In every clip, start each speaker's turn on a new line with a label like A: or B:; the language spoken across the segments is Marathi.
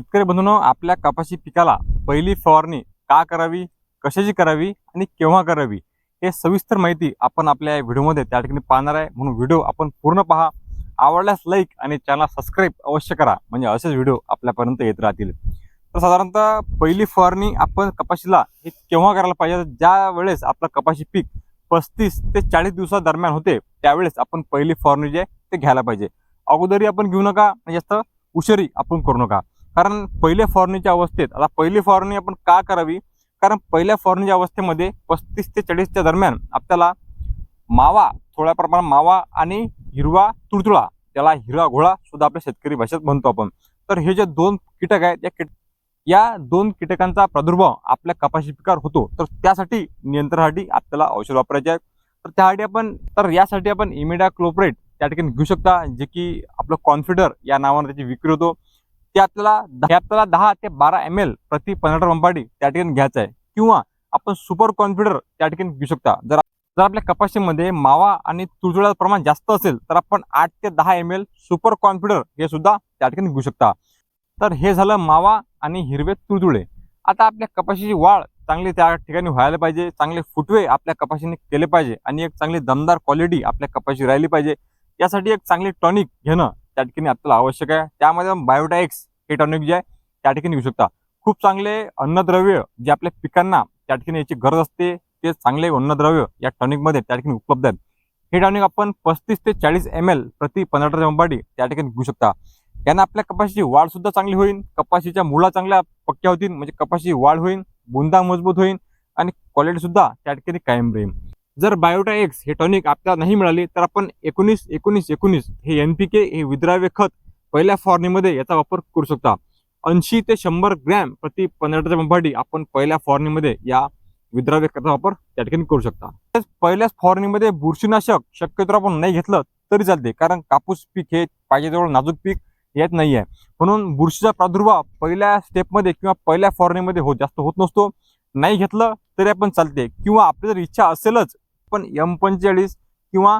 A: शेतकरी बंधूंनो आपल्या कपाशी पिकाला पहिली फवारणी का करावी कशाची करावी आणि केव्हा करावी हे सविस्तर माहिती आपण आपल्या या व्हिडिओमध्ये त्या ठिकाणी पाहणार आहे. म्हणून व्हिडिओ आपण पूर्ण पहा. आवडल्यास लाईक आणि चॅनल सबस्क्राईब अवश्य करा. म्हणजे असेच व्हिडिओ आपल्यापर्यंत येत राहतील. तर साधारणतः पहिली फवारणी आपण कपाशीला हे केव्हा करायला पाहिजे? ज्या वेळेस आपलं कपाशी पीक पस्तीस ते चाळीस दिवसादरम्यान होते त्यावेळेस आपण पहिली फवारणी जे आहे ते घ्यायला पाहिजे. अगोदरी आपण घेऊ नका. म्हणजे जास्त उशरी आपण करू नका. कारण पहिल्या फॉरनीच्या अवस्थेत आता पहिली फॉरनी आपण का करावी? कारण पहिल्या फॉरनीच्या अवस्थेमध्ये पस्तीस ते चाळीसच्या दरम्यान आपल्याला मावा थोड्या प्रमाणात मावा आणि हिरवा तुडतुळा त्याला हिरवा घोळा सुद्धा आपल्या शेतकरी भाषेत म्हणतो आपण. तर हे जे दोन कीटक आहेत या कीट या दोन कीटकांचा प्रादुर्भाव आपल्या कपाशी पिकावर होतो तर त्यासाठी नियंत्रणासाठी आपल्याला औषध वापरायचे आहे तर त्यासाठी आपण तर यासाठी आपण इमिडा क्लोपरेट त्या ठिकाणी घेऊ शकता जे की आपलं कॉन्फिडर या नावाने त्याची विक्री होतो. ते आपल्याला आपल्याला दहा ते बारा एम एल प्रति पंधरा पंपाडी त्या ठिकाणी घ्यायचं आहे. किंवा आपण सुपर कॉन्फिडर त्या ठिकाणी घेऊ शकता. जर जर आपल्या कपाशीमध्ये मावा आणि तुळतुळ्याचं प्रमाण जास्त असेल तर आपण आठ ते दहा एम एल सुपर कॉन्फिडर हे सुद्धा त्या ठिकाणी घेऊ शकता. तर हे झालं मावा आणि हिरवे तुळतुळे आता आपल्या कपाशीची वाढ चांगली त्या ठिकाणी व्हायला पाहिजे. चांगले फुटवे आपल्या कपाशीने केले पाहिजे आणि एक चांगली दमदार क्वालिटी आपल्या कपाशी राहिली पाहिजे. यासाठी एक चांगली टॉनिक घेणं त्या ठिकाणी आपल्याला आवश्यक आहे. त्यामध्ये बायोटा हे टॉनिक जे आहे त्या ठिकाणी घेऊ शकता. खूप चांगले अन्नद्रव्य जे आपल्या पिकांना त्या ठिकाणी याची गरज असते ते चांगले अन्नद्रव्य या टॉनिकमध्ये त्या ठिकाणी उपलब्ध आहेत. हे टॉनिक आपण पस्तीस ते चाळीस एम एल प्रति पंधरा अंबाडी त्या ठिकाणी घेऊ शकता. यानं आपल्या कपाशीची वाढ सुद्धा चांगली होईल कपाशीच्या मुळा चांगल्या पक्क्या होतील म्हणजे कपाशीची वाढ होईल बुंदा मजबूत होईल आणि क्वालिटी सुद्धा त्या ठिकाणी कायम राहील. जर बायोटा एक्स हे टॉनिक आपल्याला नाही मिळाली तर आपण एकोणीस एकोणीस एकोणीस हे एन पी के हे विद्राव्य खत पहिल्या फॉर्नीमध्ये याचा वापर करू शकता. ऐंशी ते शंभर ग्रॅम प्रति पंधरा पंपाडी आपण पहिल्या फॉर्नीमध्ये या विद्राव्यकाचा वापर त्या ठिकाणी करू शकता. तसेच पहिल्याच फॉर्नीमध्ये बुरशीनाशक शक्यतो आपण नाही घेतलं तरी चालते कारण कापूस पीक हे पाहिजे तेवढं नाजूक पीक येत नाही आहे म्हणून बुरशीचा प्रादुर्भाव पहिल्या स्टेपमध्ये किंवा पहिल्या फॉर्नीमध्ये हो जास्त होत नसतो. नाही घेतलं तरी आपण चालते. किंवा आपली जर इच्छा असेलच पण एम पंचेचाळीस किंवा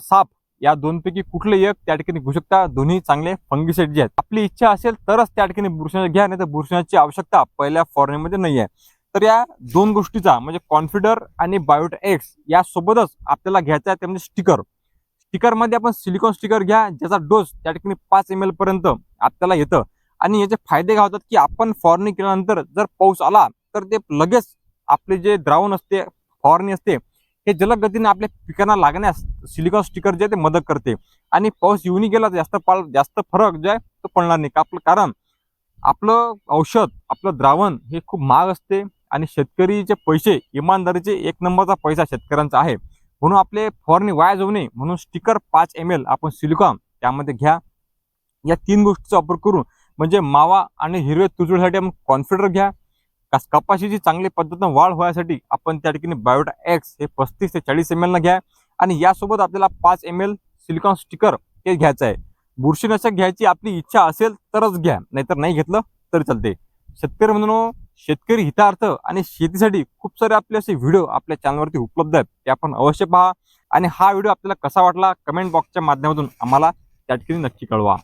A: साप या दोनपैकी कुठले एक त्या ठिकाणी घेऊ शकता. दोन्ही चांगले फंगिसाइड जे आहेत. आपली इच्छा असेल तरच त्या ठिकाणी बुरशीनाशक घ्या नाही तर बुरशीनाशकची आवश्यकता पहिल्या फॉरनीमध्ये नाही आहे तर या दोन गोष्टीचा म्हणजे कॉन्फिडर आणि बायोट एक्स यासोबतच आपल्याला घ्यायचा आहे ते म्हणजे स्टिकर स्टिकरमध्ये आपण सिलिकॉन स्टिकर घ्या ज्याचा डोस त्या ठिकाणी पाच एम एल पर्यंत आपल्याला येतं. आणि याचे फायदे काय होतात की आपण फॉरनी केल्यानंतर जर पाऊस आला तर ते लगेच आपले जे द्रावण असते फॉरनी असते हे जलद गतीने आपल्या पिकांना लागण्यास सिलिकॉन स्टिकर जे आहे ते मदत करते. आणि पाऊस येऊनही गेला तर जास्त पाल जास्त फरक जे आहे तो पडणार नाही. का आपलं कारण आपलं औषध आपलं द्रावण हे खूप महाग असते आणि शेतकरीचे पैसे इमानदारीचे एक नंबरचा पैसा शेतकऱ्यांचा आहे. म्हणून आपले फवारणी वाया जाऊ नये म्हणून स्टिकर पाच एम एल आपण सिलिकॉन त्यामध्ये घ्या. या तीन गोष्टीचा वापर करून म्हणजे मावा आणि हिरवे तुजूसाठी आपण कॉन्फिडर घ्या. कस- कपाशीची चांगली पद्धतीनं वाढ होण्यासाठी आपण त्या ठिकाणी बायोटा एक्स हे पस्तीस ते चाळीस एम एलनं घ्या. आणि यासोबत आपल्याला पाच एम एल सिलिकॉन स्टिकर हे घ्यायचं आहे. बुरशीनाशक घ्यायची आपली इच्छा असेल तरच घ्या. नाहीतर नाही घेतलं तरी चालते शेतकरी म्हणून शेतकरी हितार्थ आणि शेतीसाठी खूप सारे आपले असे व्हिडिओ आपल्या चॅनलवरती उपलब्ध आहेत. ते आपण अवश्य पहा. आणि हा व्हिडिओ आपल्याला कसा वाटला? कमेंट बॉक्सच्या माध्यमातून आम्हाला त्या ठिकाणी नक्की कळवा.